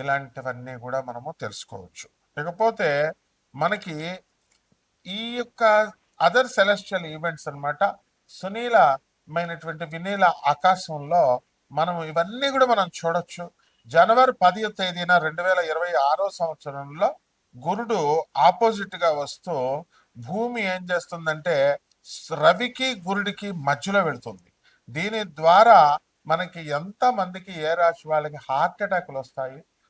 ఇలాంటివన్నీ కూడా మనము తెలుసుకోవచ్చు. ఇకపోతే మనకి ఈ యొక్క అదర్ సెలెస్టియల్ ఈవెంట్స్ అనమాట సునీలమైనటువంటి వినీల ఆకాశంలో మనం ఇవన్నీ కూడా మనం చూడొచ్చు. జనవరి పదివ తేదీన రెండు వేల ఇరవై ఆరో సంవత్సరంలో గురుడు ఆపోజిట్గా వస్తూ భూమి ఏం చేస్తుందంటే రవికి గురుడికి మధ్యలో వెళుతుంది. దీని ద్వారా మనకి ఎంతమందికి ఏ రాశి వాళ్ళకి హార్ట్ అటాక్లు వస్తాయి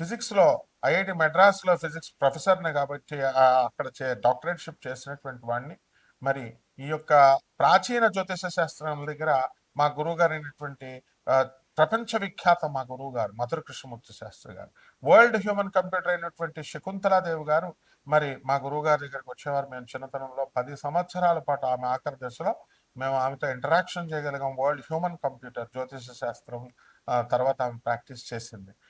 ఫిజిక్స్లో ఐఐటి మెడ్రాస్లో ఫిజిక్స్ ప్రొఫెసర్ని కాబట్టి అక్కడ చే డాక్టరేట్షిప్ చేసినటువంటి వాడిని. మరి ఈ యొక్క ప్రాచీన జ్యోతిష శాస్త్రం దగ్గర మా గురువు గారు అయినటువంటి ప్రపంచ విఖ్యాత మా గురువు గారు మధుర కృష్ణమూర్తి శాస్త్రి గారు. వరల్డ్ హ్యూమన్ కంప్యూటర్ అయినటువంటి శకుంతలాదేవి గారు మరి మా గురువు గారి దగ్గరికి వచ్చేవారు. మేము చిన్నతనంలో పది సంవత్సరాల పాటు ఆమె ఆఖరి దశలో మేము ఆమెతో ఇంటరాక్షన్ చేయగలిగాం. వరల్డ్ హ్యూమన్ కంప్యూటర్ జ్యోతిష శాస్త్రం తర్వాత ఆమె ప్రాక్టీస్ చేసింది.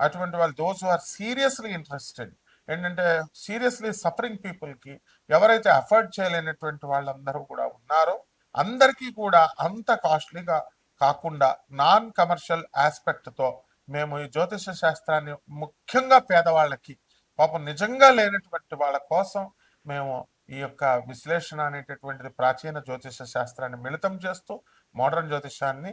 అటువంటి వాళ్ళు దోస్ ఆర్ సీరియస్లీ ఇంట్రెస్టెడ్ ఏంటంటే సీరియస్లీ సఫరింగ్ పీపుల్కి ఎవరైతే అఫోర్డ్ చేయలేనటువంటి వాళ్ళందరూ కూడా ఉన్నారో అందరికీ కూడా అంత కాస్ట్లీగా కాకుండా నాన్ కమర్షియల్ ఆస్పెక్ట్తో మేము ఈ జ్యోతిష శాస్త్రాన్ని ముఖ్యంగా పేదవాళ్ళకి పాపం నిజంగా లేనటువంటి వాళ్ళ కోసం మేము ఈ యొక్క విశ్లేషణ అనేటటువంటిది ప్రాచీన జ్యోతిష శాస్త్రాన్ని మిళితం చేస్తూ మోడర్న్ జ్యోతిషాన్ని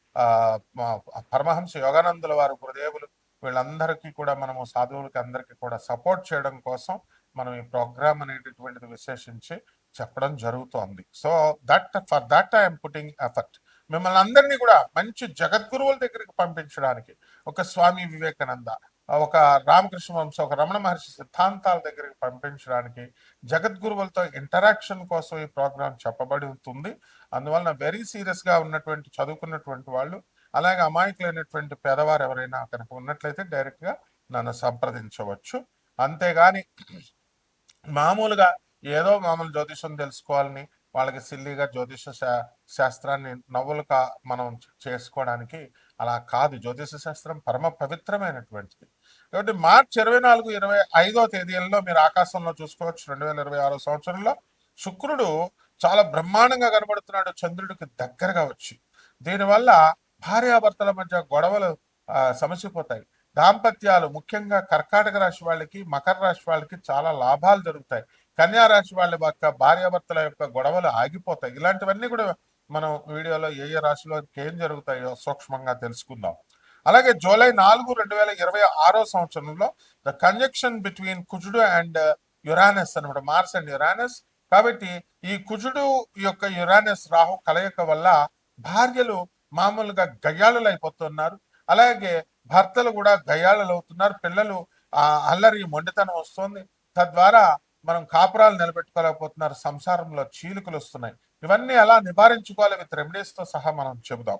పరమహంస యోగానందుల వారు గురుదేవులు వీళ్ళందరికీ కూడా మనము సాధువులకి అందరికీ కూడా సపోర్ట్ చేయడం కోసం మనం ఈ ప్రోగ్రామ్ అనేటటువంటిది విశేషించి చెప్పడం జరుగుతోంది. So that for that I'm putting effort. మిమ్మల్ని అందరినీ కూడా మంచి జగద్గురువుల దగ్గరికి పంపించడానికి ఒక స్వామి వివేకానంద ఒక రామకృష్ణ వంశ ఒక రమణ మహర్షి సిద్ధాంతాల దగ్గరికి పంపించడానికి జగద్గురువులతో ఇంటరాక్షన్ కోసం ఈ ప్రోగ్రాం చెప్పబడి ఉంటుంది. అందువలన వెరీ సీరియస్గా ఉన్నటువంటి చదువుకున్నటువంటి వాళ్ళు అలాగే అమాయకులైనటువంటి పేదవారు ఎవరైనా కనుక ఉన్నట్లయితే డైరెక్ట్గా నన్ను సంప్రదించవచ్చు. అంతేగాని మామూలుగా ఏదో మామూలు జ్యోతిషం తెలుసుకోవాలని వాళ్ళకి సిల్లీగా జ్యోతిష శా- శాస్త్రాన్ని నవ్వులుగా మనం చేసుకోవడానికి అలా కాదు. జ్యోతిష శాస్త్రం పరమ పవిత్రమైనటువంటిది. కాబట్టి మార్చి ఇరవై నాలుగు ఇరవై ఐదో తేదీలలో మీరు ఆకాశంలో చూసుకోవచ్చు. రెండు వేల ఇరవై ఆరో సంవత్సరంలో శుక్రుడు చాలా బ్రహ్మాండంగా కనబడుతున్నాడు. చంద్రుడికి దగ్గరగా వచ్చి. దీనివల్ల భార్యాభర్తల మధ్య గొడవలు సమసిపోతాయి. దాంపత్యాలు ముఖ్యంగా కర్కాటక రాశి వాళ్ళకి మకర రాశి వాళ్ళకి చాలా లాభాలు జరుగుతాయి. కన్యా రాశి వాళ్ళ యొక్క భార్యాభర్తల యొక్క గొడవలు ఆగిపోతాయి. ఇలాంటివన్నీ కూడా మనం వీడియోలో ఏ ఏ రాశిలో ఏం జరుగుతాయో సూక్ష్మంగా తెలుసుకుందాం. అలాగే జూలై నాలుగు రెండు వేల ఇరవై ఆరో సంవత్సరంలో ద కంజక్షన్ బిట్వీన్ కుజుడు అండ్ యురానస్ అనమాట మార్స్ అండ్ యురానస్. కాబట్టి ఈ కుజుడు యొక్క యురానస్ రాహు కలయిక వల్ల భార్యలు మామూలుగా గయ్యాళులు అయిపోతున్నారు అలాగే భర్తలు కూడా గయ్యాళులు అవుతున్నారు పిల్లలు ఆ అల్లరి మొండితనం వస్తుంది. తద్వారా మనం కాపురాలు నిలబెట్టుకోలేకపోతున్నారు. సంసారంలో చీలికలు వస్తున్నాయి. ఇవన్నీ ఎలా నివారించుకోవాలి విత్ రెమెడీస్తో సహా మనం చెబుదాం.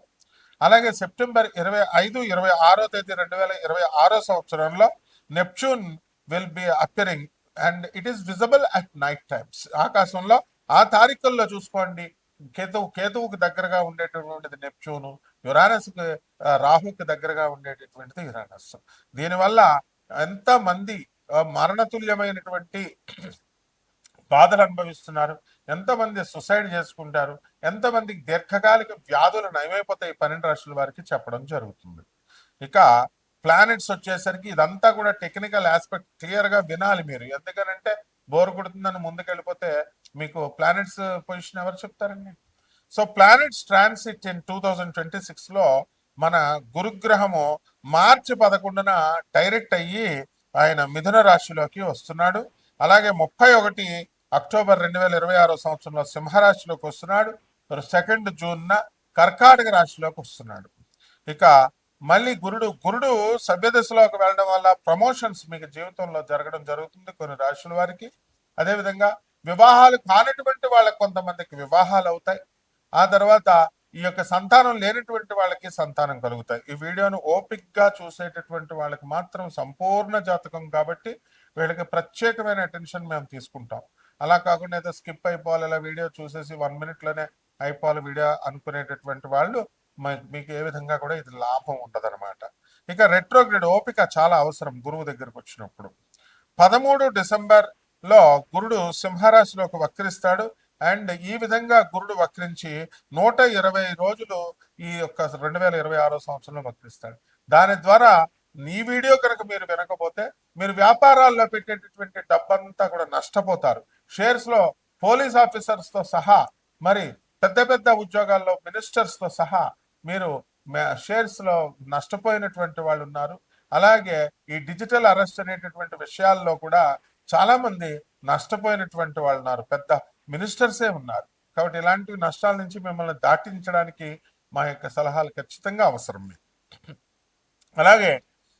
అలాగే సెప్టెంబర్ ఇరవై ఐదు ఇరవై ఆరో తేదీ రెండు వేల ఇరవై ఆరో సంవత్సరంలో Neptune will be appearing and it is visible at night times ఆకాశంలో ఆ తారీఖుల్లో చూసుకోండి. కేతువు కేతువుకు దగ్గరగా ఉండేటటువంటిది నెప్ట్యూను యురానస్కి రాహుకి దగ్గరగా ఉండేటటువంటిది యురానస్ దీనివల్ల ఎంతమంది మరణతుల్యమైనటువంటి బాధలు అనుభవిస్తున్నారు ఎంతమంది సుసైడ్ చేసుకుంటారు. ఎంతమందికి దీర్ఘకాలిక వ్యాధులు నయమైపోతాయి పన్నెండు రాష్ట్రాల వారికి చెప్పడం జరుగుతుంది. ఇక ప్లానెట్స్ వచ్చేసరికి ఇదంతా కూడా టెక్నికల్ ఆస్పెక్ట్ క్లియర్గా వినాలి మీరు. ఎందుకనంటే బోర్ కొడుతుందని ముందుకెళ్ళిపోతే మీకు ప్లానెట్స్ పొజిషన్ ఎవరు చెప్తారండి? So planets transit in two thousand twenty సిక్స్లో మన గురుగ్రహము మార్చి పదకొండున డైరెక్ట్ అయ్యి ఆయన మిథున రాశిలోకి వస్తున్నాడు. అలాగే ముప్పై ఒకటి అక్టోబర్ రెండు వేల ఇరవై ఆరో సంవత్సరంలో సింహరాశిలోకి వస్తున్నాడు. సెకండ్ జూన్న కర్కాటక రాశిలోకి వస్తున్నాడు. ఇక మళ్ళీ గురుడు గురుడు సభ్యదశలోకి వెళ్ళడం వల్ల ప్రమోషన్స్ మీకు జీవితంలో జరగడం జరుగుతుంది కొన్ని రాశుల వారికి. అదేవిధంగా వివాహాలు కానటువంటి వాళ్ళకి కొంతమందికి వివాహాలు అవుతాయి. ఆ తర్వాత ఈ యొక్క సంతానం లేనటువంటి వాళ్ళకి సంతానం కలుగుతాయి. ఈ వీడియోను ఓపిక్గా చూసేటటువంటి వాళ్ళకి మాత్రం సంపూర్ణ జాతకం కాబట్టి వీళ్ళకి ప్రత్యేకమైన అటెన్షన్ మేము తీసుకుంటాం. అలా కాకుండా ఏదో స్కిప్ అయిపోవాలి ఇలా వీడియో చూసేసి వన్ మినిట్లోనే అయిపోవాలి వీడియో అనుకునేటటువంటి వాళ్ళు మీకు ఏ విధంగా కూడా ఇది లాభం ఉండదన్నమాట ఇక రెట్రోగ్రేడ్ ఓపిక చాలా అవసరం గురువు దగ్గరకు వచ్చినప్పుడు. పదమూడు డిసెంబర్లో గురుడు సింహరాశిలోకి వక్రిస్తాడు. అండ్ ఈ విధంగా గురుడు వక్రించి నూట ఇరవై రోజులు ఈ యొక్క రెండు వేల ఇరవై ఆరో సంవత్సరంలో వక్రిస్తాడు. దాని ద్వారా ఈ వీడియో కనుక మీరు వినకపోతే మీరు వ్యాపారాల్లో పెట్టేటటువంటి డబ్బంతా కూడా నష్టపోతారు. షేర్స్లో పోలీస్ ఆఫీసర్స్తో సహా మరి పెద్ద పెద్ద ఉద్యోగాల్లో మినిస్టర్స్తో సహా మీరు షేర్స్లో నష్టపోయినటువంటి వాళ్ళు ఉన్నారు. అలాగే ఈ డిజిటల్ అరెస్ట్ అనేటటువంటి విషయాల్లో కూడా చాలా మంది నష్టపోయినటువంటి వాళ్ళు ఉన్నారు. పెద్ద మినిస్టర్సే ఉన్నారు. కాబట్టి ఇలాంటి నష్టాల నుంచి మిమ్మల్ని దాటించడానికి మా యొక్క సలహాలు ఖచ్చితంగా అవసరం మీకు. అలాగే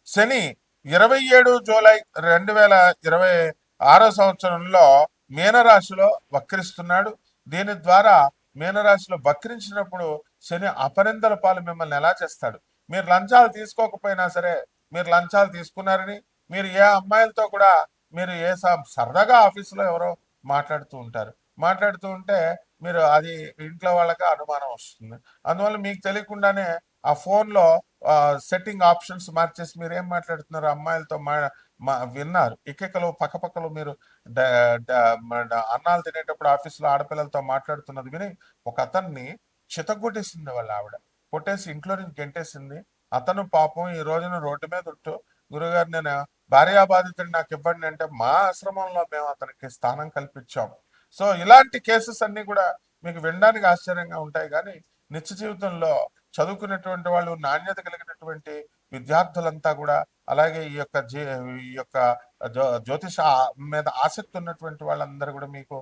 శని ఇరవై ఏడు జూలై రెండు వేల ఇరవై ఆరో సంవత్సరంలో మీనరాశిలో వక్రిస్తున్నాడు. దీని ద్వారా మీనరాశిలో వక్రించినప్పుడు శని అపనిందల పాలు మిమ్మల్ని ఎలా చేస్తాడు? మీరు లంచాలు తీసుకోకపోయినా సరే మీరు లంచాలు తీసుకున్నారని మీరు ఏ అమ్మాయిలతో కూడా మీరు ఏ స- సరదాగా ఆఫీసులో ఎవరో మాట్లాడుతూ ఉంటారు. మాట్లాడుతూ ఉంటే మీరు అది ఇంట్లో వాళ్ళకి అనుమానం వస్తుంది. అందువల్ల మీకు తెలియకుండానే ఆ ఫోన్లో సెట్టింగ్ ఆప్షన్స్ మార్చేసి మీరు ఏం మాట్లాడుతున్నారు? అమ్మాయిలతో మా మా విన్నారు. ఇకెకలు పక్కపక్కలు మీరు అన్నాలు తినేటప్పుడు ఆఫీస్లో ఆడపిల్లలతో మాట్లాడుతున్నది విని ఒక అతన్ని చితగొట్టేసింది వాళ్ళ ఆవిడ. కొట్టేసి ఇంట్లో నుంచి గెంటేసింది. అతను పాపం ఈ రోజున రోడ్డు మీద ఉంటూ గురుగారు నేను భార్యాబాధితుడు నాకు ఇవ్వండి అంటే మా ఆశ్రమంలో మేము అతనికి స్థానం కల్పించాము. సో ఇలాంటి కేసెస్ అన్ని కూడా మీకు వినడానికి ఆశ్చర్యంగా ఉంటాయి. కానీ నిత్య జీవితంలో చదువుకున్నటువంటి వాళ్ళు నాణ్యత కలిగినటువంటి విద్యార్థులంతా కూడా అలాగే ఈ యొక్క జీ ఈ యొక్క జ్యోతిష మీద ఆసక్తి ఉన్నటువంటి వాళ్ళందరూ కూడా మీకు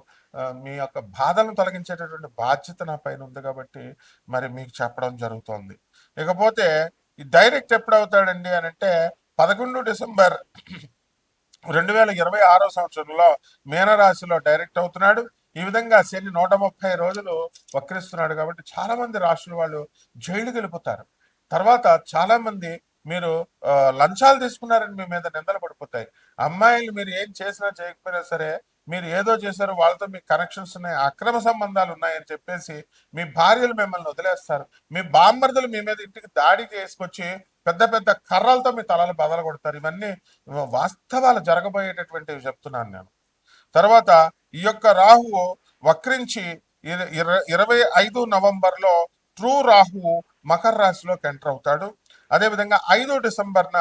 మీ యొక్క బాధలను తొలగించేటటువంటి బాధ్యత నా పైన ఉంది కాబట్టి మరి మీకు చెప్పడం జరుగుతోంది. ఇకపోతే ఈ డైరెక్ట్ ఎప్పుడవుతాడండి అని అంటే పదకొండు డిసెంబర్ రెండు వేల ఇరవై ఆరో సంవత్సరంలో మీనరాశిలో డైరెక్ట్ అవుతున్నాడు. ఈ విధంగా శని నూట ముప్పై రోజులు వక్రిస్తున్నాడు కాబట్టి చాలా మంది రాష్ట్రుల వాళ్ళు జైలుకి వెళ్ళిపోతారు. తర్వాత చాలా మంది మీరు లంచాలు తీసుకున్నారని మీ మీద నిందలు పడిపోతాయి. అమ్మాయిలు మీరు ఏం చేసినా చేయకపోయినా సరే మీరు ఏదో చేశారు వాళ్ళతో మీకు కనెక్షన్స్ ఉన్నాయి అక్రమ సంబంధాలు ఉన్నాయని చెప్పేసి మీ భార్యలు మిమ్మల్ని వదిలేస్తారు. మీ బామ్మర్దులు మీ మీద ఇంటికి దాడి చేసుకొచ్చి పెద్ద పెద్ద కర్రలతో మీ తలలు బదలు కొడతారు ఇవన్నీ వాస్తవాలు జరగబోయేటటువంటివి చెప్తున్నాను నేను. తర్వాత ఈ యొక్క రాహువు వక్రించి ఇరవై ఐదు నవంబర్లో ట్రూ రాహువు మకర రాశిలోకి ఎంటర్ అవుతాడు. అదేవిధంగా ఐదో డిసెంబర్న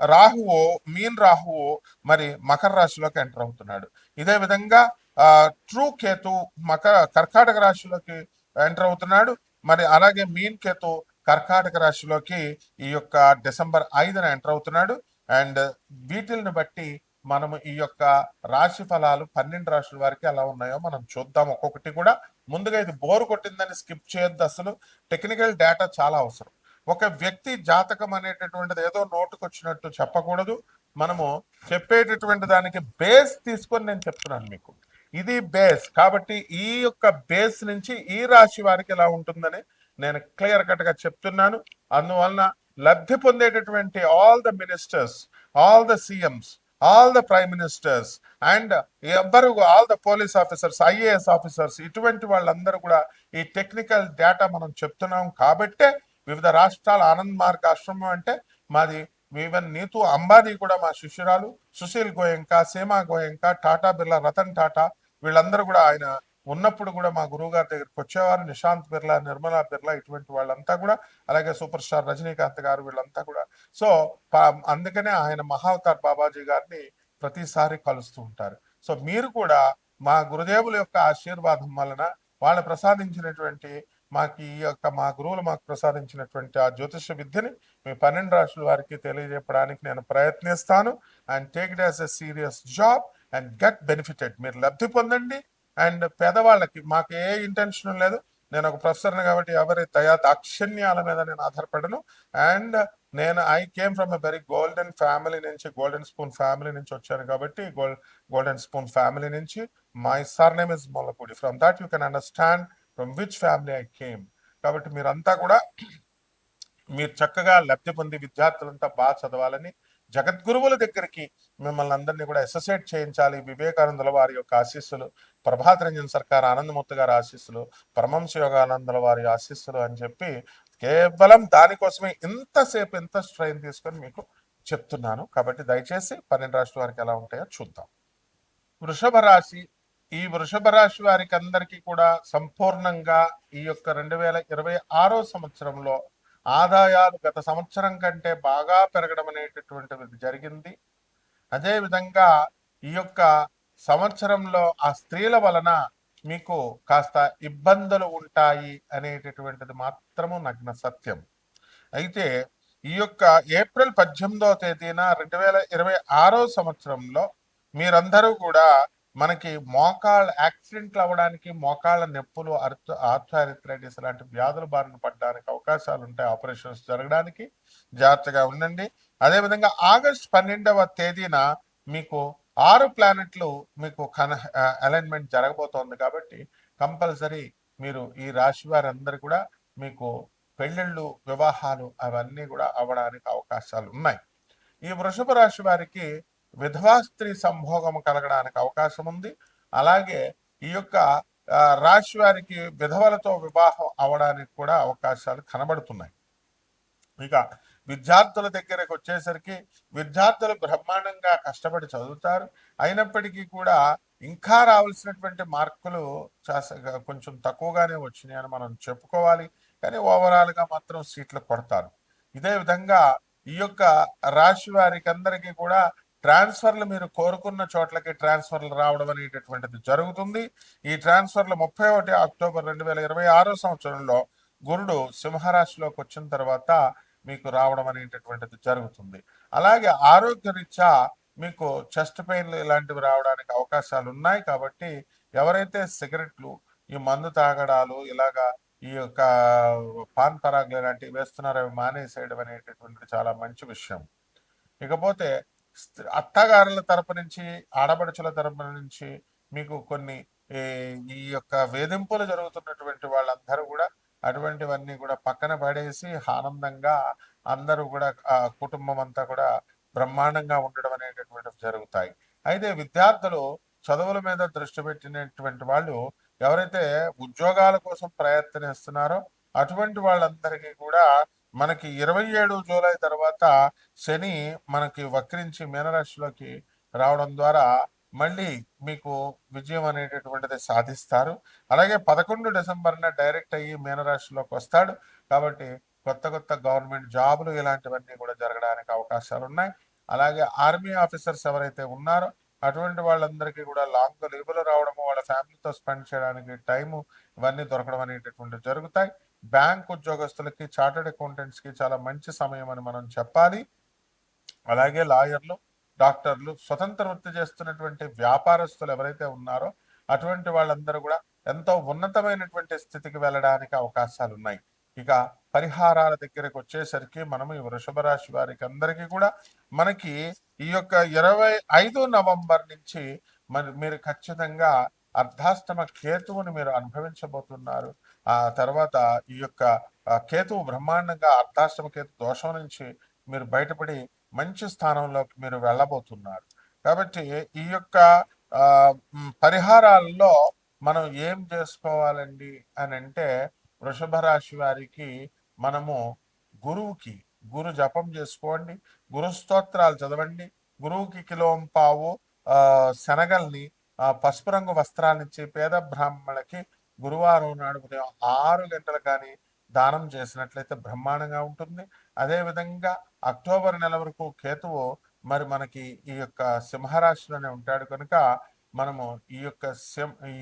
రాహువు మీన్ రాహువు మరి మకర రాశిలోకి ఎంటర్ అవుతున్నాడు. ఇదే విధంగా ఆ, ట్రూ కేతు మకర కర్కాటక రాశిలోకి ఎంటర్ అవుతున్నాడు. మరి అలాగే మీన్ కేతు కర్కాటక రాశిలోకి ఈ యొక్క డిసెంబర్ ఐదున ఎంటర్ అవుతున్నాడు. అండ్ వీటిల్ని బట్టి మనము ఈ యొక్క రాశి ఫలాలు పన్నెండు రాశుల వారికి ఎలా ఉన్నాయో మనం చూద్దాం. ఒక్కొక్కటి కూడా ముందుగా ఇది బోరు కొట్టిందని స్కిప్ చేయొద్దు అసలు. టెక్నికల్ డేటా చాలా అవసరం. ఒక వ్యక్తి జాతకం అనేటటువంటిది ఏదో నోటుకు వచ్చినట్టు చెప్పకూడదు. మనము చెప్పేటటువంటి దానికి బేస్ తీసుకొని నేను చెప్తున్నాను మీకు. ఇది బేస్ కాబట్టి ఈ యొక్క బేస్ నుంచి ఈ రాశి వారికి ఎలా ఉంటుందని నేను క్లియర్ కట్గా చెప్తున్నాను. అందువలన లబ్ధి పొందేటటువంటి all the ministers all the CMs all the prime ministers and ఎవ్వరు all the police officers IAS officers ఇటువంటి వాళ్ళందరూ కూడా ఈ టెక్నికల్ డేటా మనం చెప్తున్నాం కాబట్టే వివిధ రాష్ట్రాల ఆనంద్ మార్గ్ ఆశ్రమం అంటే మాది ఈవెన్ నీతు అంబానీ కూడా మా శిష్యురాలు సుశీల్ గోయంక సీమా గోయంక టాటా బిర్లా రతన్ టాటా వీళ్ళందరూ కూడా ఆయన ఉన్నప్పుడు కూడా మా గురువు గారి దగ్గరికి వచ్చేవారు నిశాంత్ బిర్లా నిర్మలా బిర్లా ఇటువంటి వాళ్ళంతా కూడా అలాగే సూపర్ స్టార్ రజనీకాంత్ గారు వీళ్ళంతా కూడా. సో అందుకనే ఆయన మహావతార్ బాబాజీ గారిని ప్రతిసారి కలుస్తూ ఉంటారు. సో మీరు కూడా మా గురుదేవుల యొక్క ఆశీర్వాదం వలన వాళ్ళు ప్రసాదించినటువంటి మాకు ఈ యొక్క మా గురువులు మాకు ప్రసాదించినటువంటి ఆ జ్యోతిష విద్యని మీ పన్నెండు రాష్ట్రాల వారికి తెలియజెప్పడానికి నేను ప్రయత్నిస్తాను. And take it as a serious job and get benefited మీరు లబ్ధి పొందండి. అండ్ పేదవాళ్ళకి మాకు ఏ ఇంటెన్షన్ లేదు. నేను ఒక ప్రొఫెసర్ని కాబట్టి ఎవరి దయా దాక్షిణ్యాల మీద నేను ఆధారపడను. అండ్ నేను I came from a very golden family నుంచి గోల్డెన్ స్పూన్ ఫ్యామిలీ నుంచి వచ్చాను కాబట్టి గోల్డ్ గోల్డెన్ స్పూన్ ఫ్యామిలీ నుంచి my surname is Mollapudi. From that you can understand from which family I came. కాబట్టి మీరంతా కూడా మీరు చక్కగా లబ్ధి పొంది విద్యార్థులంతా బాగా చదవాలని జగద్గురువుల దగ్గరికి మిమ్మల్ని అందరినీ కూడా అసోసియేట్ చేయించాలి. వివేకానందుల వారి యొక్క ఆశీస్సులు ప్రభాత్ రంజన్ సర్కార్ ఆనందమూర్తి గారి ఆశీస్సులు పరమంశ యోగానందుల వారి ఆశీస్సులు అని చెప్పి కేవలం దానికోసమే ఇంతసేపు ఇంత స్ట్రైన్ తీసుకొని మీకు చెప్తున్నాను. కాబట్టి దయచేసి పన్నెండు రాష్ట్ర వారికి ఎలా ఉంటాయో చూద్దాం. వృషభ రాశి ఈ వృషభ రాశి వారికి అందరికీ కూడా సంపూర్ణంగా ఈ యొక్క రెండు వేల ఇరవై ఆరో సంవత్సరంలో ఆదాయాలు గత సంవత్సరం కంటే బాగా పెరగడం అనేటటువంటిది జరిగింది. అదేవిధంగా ఈ యొక్క సంవత్సరంలో ఆ స్త్రీల వలన మీకు కాస్త ఇబ్బందులు ఉంటాయి అనేటటువంటిది మాత్రము నగ్న సత్యం. అయితే ఈ యొక్క ఏప్రిల్ పద్దెనిమిదవ తేదీన రెండు వేల ఇరవై ఆరో సంవత్సరంలో మీరందరూ కూడా మనకి మోకాళ్ళ యాక్సిడెంట్లు అవ్వడానికి మోకాళ్ళ నొప్పులు అర్థ ఆర్థరైటిస్ లాంటి వ్యాధుల బారిన పడడానికి అవకాశాలు ఉంటాయి. ఆపరేషన్స్ జరగడానికి జాగ్రత్తగా ఉండండి. అదేవిధంగా ఆగస్ట్ పన్నెండవ తేదీన మీకు ఆరు ప్లానెట్లు మీకు కన అలైన్మెంట్ జరగబోతోంది కాబట్టి కంపల్సరీ మీరు ఈ రాశి వారందరూ కూడా మీకు పెళ్ళిళ్ళు వివాహాలు అవన్నీ కూడా అవ్వడానికి అవకాశాలు ఉన్నాయి. ఈ వృషభ రాశి వారికి విధవా స్త్రీ సంభోగం కలగడానికి అవకాశం ఉంది అలాగే ఈ యొక్క రాశి వారికి విధవలతో వివాహం అవడానికి కూడా అవకాశాలు కనబడుతున్నాయి. ఇక విద్యార్థుల దగ్గరకు వచ్చేసరికి విద్యార్థులు బ్రహ్మాండంగా కష్టపడి చదువుతారు. అయినప్పటికీ కూడా ఇంకా రావాల్సినటువంటి మార్కులు కొంచెం తక్కువగానే వచ్చినాయి అని మనం చెప్పుకోవాలి. కానీ ఓవరాల్గా మాత్రం సీట్లు కొడతారు. ఇదే విధంగా ఈ యొక్క రాశి వారికి అందరికీ కూడా ట్రాన్స్ఫర్లు మీరు కోరుకున్న చోట్లకి ట్రాన్స్ఫర్లు రావడం అనేటటువంటిది జరుగుతుంది. ఈ ట్రాన్స్ఫర్లు ముప్పై ఒకటి అక్టోబర్ రెండు వేల ఇరవై ఆరో సంవత్సరంలో గురుడు సింహరాశిలోకి వచ్చిన తర్వాత మీకు రావడం అనేటటువంటిది జరుగుతుంది. అలాగే ఆరోగ్యరీత్యా మీకు చెస్ట్ పెయిన్లు ఇలాంటివి రావడానికి అవకాశాలు ఉన్నాయి కాబట్టి ఎవరైతే సిగరెట్లు ఈ మందు తాగడాలు ఇలాగా ఈ యొక్క పాన్ పరాగ్లు ఇలాంటివి వేస్తున్నారో అవి మానేసేయడం అనేటటువంటిది చాలా మంచి విషయం. ఇకపోతే అత్తగారుల తరపు నుంచి ఆడపడుచుల తరపు నుంచి మీకు కొన్ని ఈ ఈ యొక్క వేధింపులు జరుగుతున్నటువంటి వాళ్ళందరూ కూడా అటువంటివన్నీ కూడా పక్కన పడేసి ఆనందంగా అందరూ కూడా ఆ కుటుంబం అంతా కూడా బ్రహ్మాండంగా ఉండడం అనేటటువంటివి జరుగుతాయి. అయితే విద్యార్థులు చదువుల మీద దృష్టి పెట్టినటువంటి వాళ్ళు ఎవరైతే ఉద్యోగాల కోసం ప్రయత్నిస్తున్నారో అటువంటి వాళ్ళందరికీ కూడా మనకి ఇరవై ఏడు జూలై తర్వాత శని మనకి వక్రించి మీనరాశిలోకి రావడం ద్వారా మళ్ళీ మీకు విజయం అనేటటువంటిది సాధిస్తారు. అలాగే పదకొండు డిసెంబర్న డైరెక్ట్ అయ్యి మీనరాశిలోకి వస్తాడు. కాబట్టి కొత్త కొత్త గవర్నమెంట్ జాబులు ఇలాంటివన్నీ కూడా జరగడానికి అవకాశాలు ఉన్నాయి. అలాగే ఆర్మీ ఆఫీసర్స్ ఎవరైతే ఉన్నారో అటువంటి వాళ్ళందరికీ కూడా లాంగ్ లీవ్లు రావడము వాళ్ళ ఫ్యామిలీతో స్పెండ్ చేయడానికి టైము ఇవన్నీ దొరకడం అనేటటువంటివి జరుగుతాయి. బ్యాంక్ ఉద్యోగస్తులకి చార్టెడ్ అకౌంటెంట్స్కి చాలా మంచి సమయం అని మనం చెప్పాలి. అలాగే లాయర్లు డాక్టర్లు స్వతంత్ర వృత్తి చేస్తున్నటువంటి వ్యాపారస్తులు ఎవరైతే ఉన్నారో అటువంటి వాళ్ళందరూ కూడా ఎంతో ఉన్నతమైనటువంటి స్థితికి వెళ్ళడానికి అవకాశాలు ఉన్నాయి. ఇక పరిహారాల దగ్గరకు వచ్చేసరికి మనము ఈ వృషభ రాశి వారికి అందరికీ కూడా మనకి ఈ యొక్క ఇరవై ఐదు నవంబర్ నుంచి మరి మీరు ఖచ్చితంగా అర్ధాష్టమ కేతువుని మీరు అనుభవించబోతున్నారు. ఆ తర్వాత ఈ యొక్క కేతువు బ్రహ్మాండంగా అర్ధాష్టమ కేతు దోషం నుంచి మీరు బయటపడి మంచి స్థానంలోకి మీరు వెళ్ళబోతున్నారు. కాబట్టి ఈ యొక్క పరిహారాల్లో మనం ఏం చేసుకోవాలండి అని అంటే వృషభ రాశి వారికి మనము గురువుకి గురు జపం చేసుకోండి గురు స్తోత్రాలు చదవండి గురువుకి కిలోం పావు ఆ, శనగల్ని పసుపు రంగు వస్త్రాన్నిచ్చి పేద బ్రాహ్మణులకి గురువారం నాడు ఉదయం ఆరు గంటలు కానీ దానం చేసినట్లయితే బ్రహ్మాండంగా ఉంటుంది. అదేవిధంగా అక్టోబర్ నెల వరకు కేతువు మరి మనకి ఈ యొక్క సింహరాశిలోనే ఉంటాడు కనుక మనము ఈ యొక్క సింహ ఈ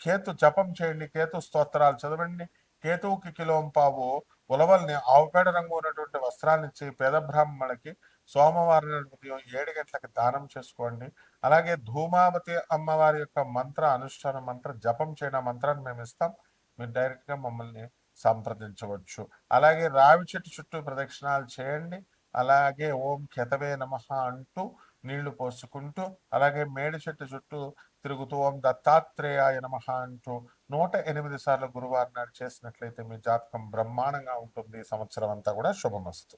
కేతు జపం చేయండి కేతు స్తోత్రాలు చదవండి. కేతువుకి కిలోం పావు ఉలవల్ని ఆవుపేడ రంగు ఉన్నటువంటి వస్త్రాలు ఇచ్చి పేద బ్రాహ్మణులకి సోమవారం ఉదయం ఏడు గంటలకు దానం చేసుకోండి. అలాగే ధూమావతి అమ్మవారి యొక్క మంత్ర అనుష్ఠాన మంత్ర జపం చేయడం మంత్రాన్ని మేము ఇస్తాం. మీరు డైరెక్ట్గా మమ్మల్ని సంప్రదించవచ్చు. అలాగే రావి చెట్టు చుట్టూ ప్రదక్షిణాలు చేయండి. అలాగే ఓం కెతవే నమః అంటూ నీళ్ళు పోసుకుంటూ అలాగే మేడి చెట్టు చుట్టూ తిరుగుతూ ఓం దత్తాత్రేయాయ నమః అంటూ నూట ఎనిమిది సార్లు గురువారం నాడు చేసినట్లయితే మీ జాతకం బ్రహ్మాండంగా ఉంటుంది. సంవత్సరం అంతా కూడా శుభమస్తు.